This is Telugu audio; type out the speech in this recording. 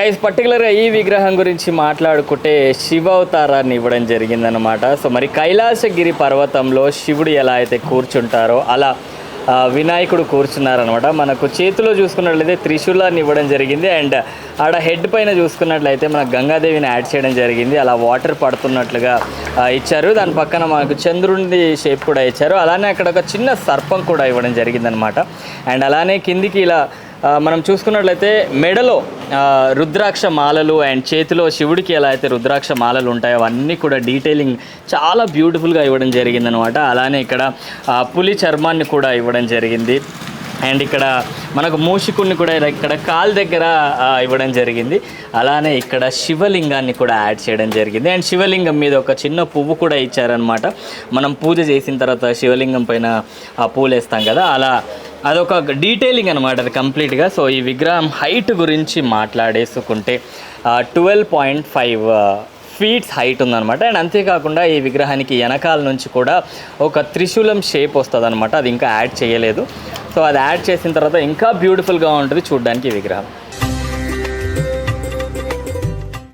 గైస్ పర్టికులర్గా ఈ విగ్రహం గురించి మాట్లాడుకుంటే శివ అవతారాన్ని ఇవ్వడం జరిగిందనమాట సో మరి కైలాసగిరి పర్వతంలో శివుడు ఎలా అయితే కూర్చుంటారో అలా వినాయకుడు కూర్చున్నారనమాట మనకు చేతిలో చూసుకున్నట్లయితే త్రిశూలాన్ని ఇవ్వడం జరిగింది. అండ్ ఆడ హెడ్ పైన చూసుకున్నట్లయితే మనకు గంగాదేవిని యాడ్ చేయడం జరిగింది. అలా వాటర్ పడుతున్నట్లుగా ఇచ్చారు. దాని పక్కన మనకు చంద్రుడి షేప్ కూడా ఇచ్చారు. అలానే అక్కడ ఒక చిన్న సర్పం కూడా ఇవ్వడం జరిగిందనమాట అండ్ అలానే కిందికి ఇలా మనం చూసుకున్నట్లయితే మెడలో రుద్రాక్ష మాలలు అండ్ చేతిలో శివుడికి ఎలా అయితే రుద్రాక్ష మాలలు ఉంటాయో అవన్నీ కూడా డీటెయిలింగ్ చాలా బ్యూటిఫుల్గా ఇవ్వడం జరిగిందనమాట. అలానే ఇక్కడ పులి చర్మాన్ని కూడా ఇవ్వడం జరిగింది. అండ్ ఇక్కడ మనకు మూషికుడిని కూడా ఇక్కడ కాల్ దగ్గర ఇవ్వడం జరిగింది. అలానే ఇక్కడ శివలింగాన్ని కూడా యాడ్ చేయడం జరిగింది. అండ్ శివలింగం మీద ఒక చిన్న పువ్వు కూడా ఇచ్చారనమాట. మనం పూజ చేసిన తర్వాత శివలింగం పైన ఆ పూలు వేస్తాం కదా అలా అదొక డీటెయిలింగ్ అనమాట అది కంప్లీట్గా సో ఈ విగ్రహం హైట్ గురించి మాట్లాడేసుకుంటే twelve point five feets height ఉందన్నమాట. అండ్ అంతేకాకుండా ఈ విగ్రహానికి వెనకాల నుంచి కూడా ఒక త్రిశూలం షేప్ వస్తుంది అనమాట అది ఇంకా యాడ్ చేయలేదు. సో అది యాడ్ చేసిన తర్వాత ఇంకా బ్యూటిఫుల్గా ఉంటుంది చూడడానికి ఈ విగ్రహం.